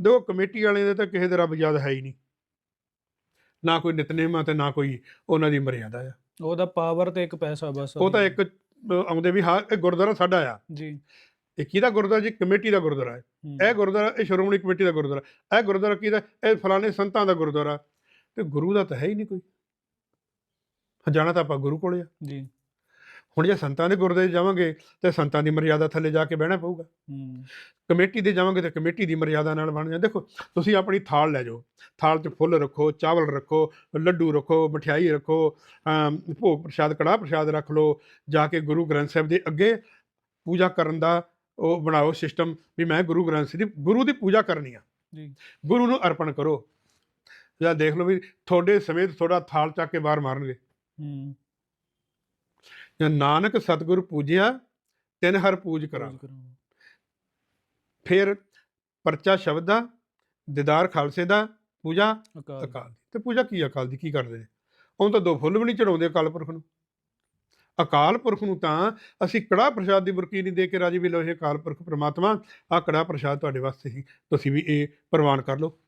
ਦੋ ਕਮੇਟੀ ਵਾਲਿਆਂ ਦੇ ਤਾਂ ਕਿਸੇ ਦਾ ਰੱਬ ਯਾਦ ਹੈ ਹੀ ਨਹੀਂ। ਨਾ ਕੋਈ ਨਿਤਨੇਮ ਤੇ ਨਾ ਕੋਈ ਉਹਨਾਂ ਦੀ ਮਰਿਆਦਾ ਆ। ਉਹਦਾ ਪਾਵਰ ਤੇ ਇੱਕ ਪੈਸਾ ਬਸ ਉਹ ਤਾਂ ਇੱਕ ਆਉਂਦੇ ਵੀ ਹਾਂ ਇਹ ਗੁਰਦੁਆਰਾ ਸਾਡਾ ਆ। ਜੀ। ਇਹ ਕਿਹਦਾ ਗੁਰਦੁਆਰਾ ਜੀ? ਕਮੇਟੀ ਦਾ ਗੁਰਦੁਆਰਾ ਹੈ। ਹੂੰ, ਇਹ ਗੁਰਦੁਆਰਾ ਇਹ ਸ਼੍ਰੋਮਣੀ ਕਮੇਟੀ ਦਾ ਗੁਰਦੁਆਰਾ। ਇਹ ਗੁਰਦੁਆਰਾ ਕਿਹਦਾ? ਇਹ ਫਲਾਣੇ ਸੰਤਾਂ ਦਾ ਗੁਰਦੁਆਰਾ। ਤੇ ਗੁਰੂ ਦਾ ਤਾਂ ਹੈ ਹੀ ਨਹੀਂ ਕੋਈ। ਜਾਣਾ ਤਾਂ ਆਪਾਂ ਗੁਰੂ ਕੋਲੇ ਆ। ਜੀ। ਹੁਣ ਜੇ ਸੰਤਾਂ ਦੇ ਗੁਰਦੁਆਰੇ ਜਾਵਾਂਗੇ ਤੇ ਸੰਤਾਂ ਦੀ ਮਰਿਆਦਾ ਥੱਲੇ ਜਾ ਕੇ ਬਹਿਣਾ ਪਊਗਾ। ਕਮੇਟੀ ਦੇ ਜਾਵਾਂਗੇ ਤੇ ਕਮੇਟੀ ਦੀ ਮਰਿਆਦਾ ਨਾਲ ਬਣ ਜਾ ਦੇਖੋ ਤੁਸੀਂ ਆਪਣੀ ਥਾਲ ਲੈ ਜਾਓ। ਥਾਲ 'ਚ ਫੁੱਲ ਰੱਖੋ ਚਾਵਲ ਰੱਖੋ ਲੱਡੂ ਰੱਖੋ ਮਠਿਆਈ ਰੱਖੋ ਭੋਗ ਪ੍ਰਸ਼ਾਦ ਕੜਾਹ ਪ੍ਰਸ਼ਾਦ ਰੱਖ ਲਓ ਜਾ ਕੇ ਗੁਰੂ ਗ੍ਰੰਥ ਸਾਹਿਬ ਦੇ ਅੱਗੇ ਪੂਜਾ ਕਰਨ ਦਾ ਉਹ ਬਣਾਓ ਸਿਸਟਮ ਵੀ ਮੈਂ ਗੁਰੂ ਗ੍ਰੰਥ ਸਾਹਿਬ ਦੀ ਗੁਰੂ ਦੀ ਪੂਜਾ ਕਰਨੀ ਆ। ਜੀ। ਗੁਰੂ ਨੂੰ ਅਰਪਣ ਕਰੋ। ਜਾਂ ਦੇਖ ਲਓ ਵੀ ਤੁਹਾਡੇ ਸਮੇਤ ਥੋੜਾ ਥਾਲ ਚੱਕ ਕੇ ਬਾਹਰ ਮਾਰਨਗੇ। ਹੂੰ। ਜਾਂ ਨਾਨਕ ਸਤਿਗੁਰ ਪੂਜਿਆ ਤਿਨ ਹਰ ਪੂਜ ਕਰਾਂ। ਫਿਰ ਪਰਚਾ ਸ਼ਬਦ ਦਾ ਦੀਦਾਰ ਖਾਲਸੇ ਦਾ ਪੂਜਾ ਅਕਾਲ ਦੀ। ਤੇ ਪੂਜਾ ਕੀ ਅਕਾਲ ਦੀ? ਕੀ ਕਰਦੇ ਨੇ? ਉਹਨੂੰ ਤਾਂ ਦੋ ਫੁੱਲ ਵੀ ਨਹੀਂ ਚੜਾਉਂਦੇ ਅਕਾਲ ਪੁਰਖ ਨੂੰ। ਅਕਾਲ ਪੁਰਖ ਨੂੰ ਤਾਂ ਅਸੀਂ ਕੜਾ ਪ੍ਰਸ਼ਾਦ ਦੀ ਬੁਰਕੀ ਨਹੀਂ ਦੇ ਕੇ ਰਾਜੀ ਵੀ ਲੋ ਇਹ ਅਕਾਲ ਪੁਰਖ ਪ੍ਰਮਾਤਮਾ ਆ ਕੜਾ ਪ੍ਰਸ਼ਾਦ ਤੁਹਾਡੇ ਵਾਸਤੇ ਹੀ। ਤੁਸੀਂ ਵੀ ਇਹ ਪ੍ਰਵਾਨ ਕਰ ਲਓ।